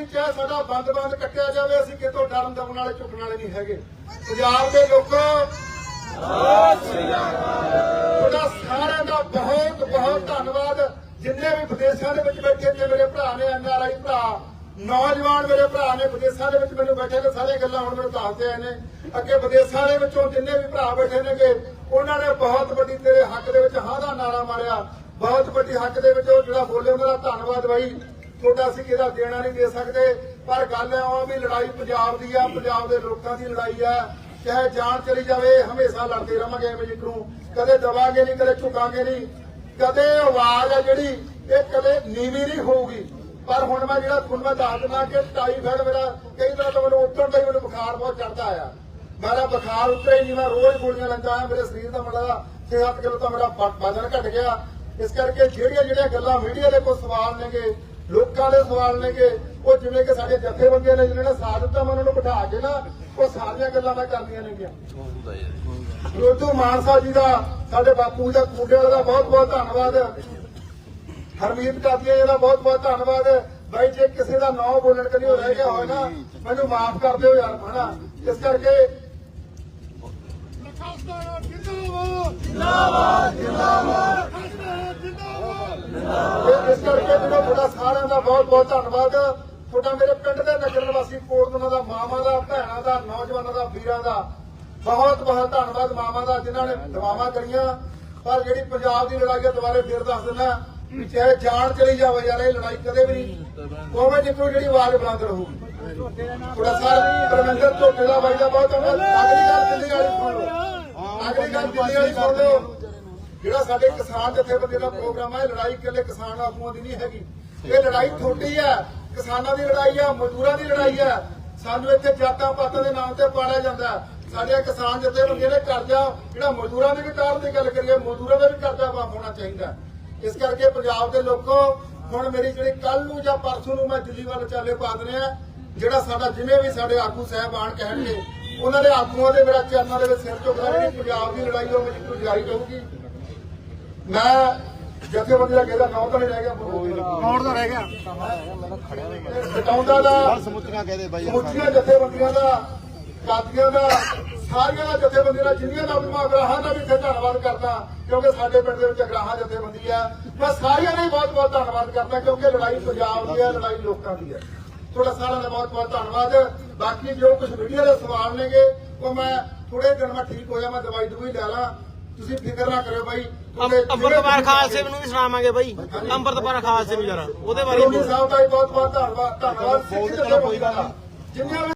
ਅਸੀਂ ਚਾਹੇ ਸਾਡਾ ਬੰਦ ਬੰਦ ਕੱਟਿਆ ਜਾਵੇ, ਅਸੀਂ ਕਿਤੋਂ ਡਰਨ ਦਬਣ ਵਾਲੇ, ਝੁਕਣ ਵਾਲੇ ਨਹੀਂ ਹੈਗੇ। ਪੰਜਾਬ ਦੇ ਲੋਕੋ, ਤੁਹਾਡਾ ਸਾਰਿਆਂ ਦਾ ਬਹੁਤ ਬਹੁਤ ਧੰਨਵਾਦ। ਜਿੰਨੇ ਵੀ ਵਿਦੇਸ਼ਾਂ ਦੇ ਵਿੱਚ ਬੈਠੇ ਨੇ ਮੇਰੇ ਭਰਾ ਨੇ ਐਨਆਰਆਈ ਭਰਾ, ਨੌਜਵਾਨ ਮੇਰੇ ਭਰਾ ਨੇ, ਵਿਦੇਸ਼ਾਂ ਦੇ ਵਿੱਚ ਮੈਨੂੰ ਬੈਠੇ ਨੇ, ਸਾਰੀਆਂ ਗੱਲਾਂ ਹੁਣ ਮੈਨੂੰ ਦੱਸਦੇ ਆਏ ਨੇ। ਅੱਗੇ ਵਿਦੇਸ਼ਾਂ ਦੇ ਵਿੱਚੋਂ ਜਿੰਨੇ ਵੀ ਭਰਾ ਬੈਠੇ ਨੇਗੇ, ਉਹਨਾਂ ਨੇ ਬਹੁਤ ਵੱਡੀ ਤੇਰੇ ਹੱਕ ਦੇ ਵਿੱਚ ਹਾਂ ਦਾ ਨਾਰਾ ਮਾਰਿਆ। ਬਹੁਤ ਵੱਡੀ ਹੱਕ ਦੇ ਵਿੱਚ ਉਹ ਜਿਹੜਾ ਬੋਲੇ, ਉਹਨਾਂ ਦਾ ਧੰਨਵਾਦ ਬਾਈ। ਤੁਹਾਡਾ ਅਸੀਂ ਇਹਦਾ ਦੇਣਾ ਨਹੀਂ ਦੇ ਸਕਦੇ, ਪਰ ਗੱਲ ਹੈ ਉਹ ਵੀ ਲੜਾਈ ਪੰਜਾਬ ਦੀ ਆ, ਪੰਜਾਬ ਦੇ ਲੋਕਾਂ ਦੀ ਲੜਾਈ ਆ। ਚਾਹੇ ਜਾਨ ਚਲੀ ਜਾਵੇ, ਹਮੇਸ਼ਾ ਲੜਦੇ ਰਵਾਂਗੇ ਐਵੇਂ ਜਿਕਰੂ ਕਦੇ ਦਬਾਂਗੇ ਨਹੀਂ, ਕਦੇ ਝੁਕਾਂਗੇ ਨਹੀਂ। ਕਦੇ ਆਵਾਜ਼ ਆ ਜਿਹੜੀ, ਇਹ ਕਦੇ ਨੀਵੀਂ ਨਹੀਂ ਹੋਊਗੀ। ਪਰ ਹੁਣ ਮੈਂ ਜਿਹੜਾ ਤੁਹਾਨੂੰ ਮੈਂ ਦੱਸ ਦਿੰਦਾ ਕਿ ਟਾਈਫਾਇਡ ਮੇਰਾ ਕਈ ਤਰ੍ਹਾਂ ਤੋਂ ਮੈਨੂੰ ਉੱਤਰ ਦਾ ਮੈਨੂੰ ਬੁਖਾਰ ਬਹੁਤ ਚੜਦਾ ਆ। ਮੇਰਾ ਬੁਖਾਰ ਉੱਤੇ ਹੀ ਨਹੀਂ, ਮੈਂ ਰੋਜ਼ ਗੋਲੀਆਂ ਲੈਂਦਾ ਮੇਰੇ ਸਰੀਰ ਦਾ ਮਤਲਬ 6-7 ਕਿਲੋ ਤਾਂ ਮੇਰਾ ਵਜ਼ਨ ਘਟ ਗਿਆ। ਇਸ ਕਰਕੇ ਜਿਹੜੀਆਂ ਜਿਹੜੀਆਂ ਗੱਲਾਂ ਮੀਡੀਆ ਦੇ ਕੋਲ ਸਵਾਲ ਨੇਗੇ ਲੋਕਾਂ ਦੇ ਸਵਾਲ ਨੇਗੇ ਉਹ ਜਿਵੇਂ ਕਿ ਸਾਡੇ ਜਥੇਬੰਦੀਆਂ ਨੇ ਜਿਹਨਾਂ ਨੇ ਸਾਥ ਦਿੱਤਾ, ਮੈਂ ਉਹਨਾਂ ਨੂੰ ਬਿਠਾ ਕੇ ਨਾ ਉਹ ਸਾਰੀਆਂ ਗੱਲਾਂ ਮੈਂ ਕਰਨੀਆਂ ਨੇਗੀਆਂ ਰੋਜੂ ਮਾਨਸਾ ਜੀ ਦਾ, ਸਾਡੇ ਬਾਪੂ ਜੀ ਦਾ ਕੁੰਡੇ ਵਾਲਾ ਦਾ ਬਹੁਤ ਬਹੁਤ ਧੰਨਵਾਦ। ਹਰਮੀਤ ਕਾਦੀਆ ਜੀ ਦਾ ਬਹੁਤ ਬਹੁਤ ਧੰਨਵਾਦ। ਬਾਈ, ਜੇ ਕਿਸੇ ਦਾ ਨਾਮ ਬੋਲਣ ਕਰੀ ਹੋ ਰਹਿ ਗਿਆ ਹੋਵੇ ਨਾ, ਮੈਨੂੰ ਮਾਫ ਕਰ ਦਿਓ ਯਾਰ ਹਨਾ ਇਸ ਕਰਕੇ ਤੇ ਇਸ ਕਰਕੇ ਮੈਨੂੰ ਤੁਹਾਡਾ ਸਾਰਿਆਂ ਦਾ ਬਹੁਤ ਬਹੁਤ ਧੰਨਵਾਦ। ਤੁਹਾਡਾ ਮੇਰੇ ਪਿੰਡ ਦੇ ਨਗਰ ਨਿਵਾਸੀ ਕੋਟਦਨਾ ਦਾ ਮਾਮਾ ਦਾ, ਭੈਣਾਂ ਦਾ, ਨੌਜਵਾਨਾਂ ਦਾ, ਵੀਰਾਂ ਦਾ ਬਹੁਤ ਬਹੁਤ ਧੰਨਵਾਦ ਮਾਮਾ ਦਾ, ਜਿਨ੍ਹਾਂ ਨੇ ਦੁਆਵਾਂ ਕਰੀਆਂ। ਪਰ ਜਿਹੜੀ ਪੰਜਾਬ ਦੀ ਲੜਾਈ ਹੈ ਦੁਬਾਰੇ ਫਿਰ ਦੱਸ ਦਿੰਦਾ ਵੀ ਚਾਹੇ ਜਾਨ ਚਲੀ ਜਾਵੇ ਯਾਰ, ਇਹ ਲੜਾਈ ਕਦੇ ਵੀ ਨਹੀਂ। ਕੋਵੇਂ ਜਿੱਕੋ ਜਿਹੜੀ ਆਵਾਜ਼ ਬੁਲੰਦ ਰਹੂਗੀ ਥੋੜਾ ਸਾਰ ਪਰਮਿੰਦਰ ਝੋਟੇ ਦਾ ਬਾਈ ਦਾ ਬਹੁਤ ਧੰਨਵਾਦ। ਅਗਲੀ ਗੱਲ ਦਿੱਲੀ ਵਾਲੀ ਸੁਣ ਲਓ। ਅਗਲੀ ਗੱਲ ਦਿੱਲੀ ਵਾਲੀ ਸੁਣ ਲਓ। ਜਿਹੜਾ ਸਾਡੇ ਕਿਸਾਨ ਜਥੇਬੰਦੀ ਦਾ ਪ੍ਰੋਗਰਾਮ ਹੈ, ਲੜਾਈ ਇਕੱਲੇ ਕਿਸਾਨ ਆਗੂਆਂ ਦੀ ਨਹੀਂ ਹੈਗੀ। ਇਹ ਲੜਾਈ ਤੁਹਾਡੀ ਹੈ, ਕਿਸਾਨਾਂ ਦੀ ਲੜਾਈ ਹੈ, ਮਜ਼ਦੂਰਾਂ ਦੀ ਲੜਾਈ ਹੈ। ਸਾਨੂੰ ਇੱਥੇ ਜਾਤਾਂ ਪਾਤਾਂ ਦੇ ਨਾਮ ਤੇ ਪਾੜਿਆ ਜਾਂਦਾ ਸਾਡੇ ਕਿਸਾਨ ਜਥੇਬੰਦੀਆਂ ਨੇ ਕਰਜ਼ਾ, ਜਿਹੜਾ ਮਜ਼ਦੂਰਾਂ ਦੀ ਵੀ ਦੀ ਗੱਲ ਕਰੀਏ, ਮਜ਼ਦੂਰਾਂ ਦਾ ਵੀ ਕਰਜ਼ਾ ਮਾਫ ਹੋਣਾ ਚਾਹੀਦਾ ਇਸ ਕਰਕੇ ਪੰਜਾਬ ਦੇ ਲੋਕੋ, ਹੁਣ ਮੇਰੀ ਜਿਹੜੀ ਕੱਲ ਨੂੰ ਜਾਂ ਪਰਸੋਂ ਨੂੰ ਮੈਂ ਦਿੱਲੀ ਵੱਲ ਚਾਲੇ ਪਾ ਦਨੇ ਆ ਜਿਹੜਾ ਸਾਡਾ ਜਿਵੇਂ ਵੀ ਸਾਡੇ ਆਗੂ ਸਾਹਿਬਾਨ ਕਹਿਣਗੇ, ਉਹਨਾਂ ਦੇ ਆਗੂਆਂ ਦੇ ਮੇਰਾ ਚਰਨਾਂ ਦੇ ਵਿੱਚ ਸਿਰ ਝੁਕਦਾ ਜਿਹੜੀ ਪੰਜਾਬ ਦੀ ਲੜਾਈ ਉਹ ਮੇਰੀ ਜਾਰੀ ਰਹੂਗੀ। ਮੈਂ ਜਥੇਬੰਦੀ ਦਾ ਕਿਹਦਾ ਨਾਮ ਤਾਂ ਨਹੀਂ ਰਹਿ ਗਿਆ ਕੌਣ ਦਾ ਰਹਿ ਗਿਆ? ਸਟਾਉਂਦਾ ਦਾ ਸਮੁੱਚੀਆਂ ਕਹਦੇ ਬਾਈ ਸਮੁੱਚੀਆਂ ਜਥੇਬੰਦੀਆਂ ਦਾ ਕਾਦੀਆਂ ਦਾ ਸਾਰੀਆਂ ਦਾ ਜਥੇਬੰਦੀਆਂ ਦਾ ਜਿੰਨੀਆਂ ਦਾ ਮੈਂ ਅਗਰਾਹਾਂ ਦਾ ਵੀ ਇੱਥੇ ਧੰਨਵਾਦ ਕਰਦਾ ਕਿਉਂਕਿ ਸਾਡੇ ਪਿੰਡ ਦੇ ਵਿੱਚ ਅਗਰਾਹਾਂ ਜਥੇਬੰਦੀ ਆ। ਮੈਂ ਸਾਰਿਆਂ ਦਾ ਹੀ ਬਹੁਤ ਬਹੁਤ ਧੰਨਵਾਦ ਕਰਦਾ ਕਿਉਂਕਿ ਲੜਾਈ ਪੰਜਾਬ ਦੀ ਹੈ ਲੜਾਈ ਲੋਕਾਂ ਦੀ ਹੈ ਤੁਹਾਡਾ ਸਾਰਿਆਂ ਦਾ ਬਹੁਤ ਬਹੁਤ ਧੰਨਵਾਦ। ਬਾਕੀ ਜੋ ਕੁਝ ਮੀਡੀਆ ਦੇ ਸਵਾਲ ਨੇਗੇ ਉਹ ਮੈਂ ਥੋੜੇ ਦਿਨ ਮੈਂ ਠੀਕ ਹੋਇਆ ਮੈਂ ਦਵਾਈ ਦਵਾਈ ਲੈ ਲਾਂ। ਤੁਸੀਂ ਫਿਕਰ ਨਾ ਕਰਿਓ ਬਾਈ। ਅੰਮ੍ਰਿਤਪਾਲ ਖਾਲਸੇ ਨੂੰ ਵੀ ਸੁਣਾਵਾਂਗੇ ਬਾਈ। ਅੰਮ੍ਰਿਤਪਾਲ ਖਾਲਸੇ ਨੂੰ ਜਰਾ। ਉਹਦੇ ਬਾਰੇ ਸਾਹਿਬ ਦਾ ਬਹੁਤ ਬਹੁਤ ਧੰਨਵਾਦ। ਧੰਨਵਾਦ। ਸਿੱਖ ਦਾ ਜਿੰਨੀਆਂ ਵੀ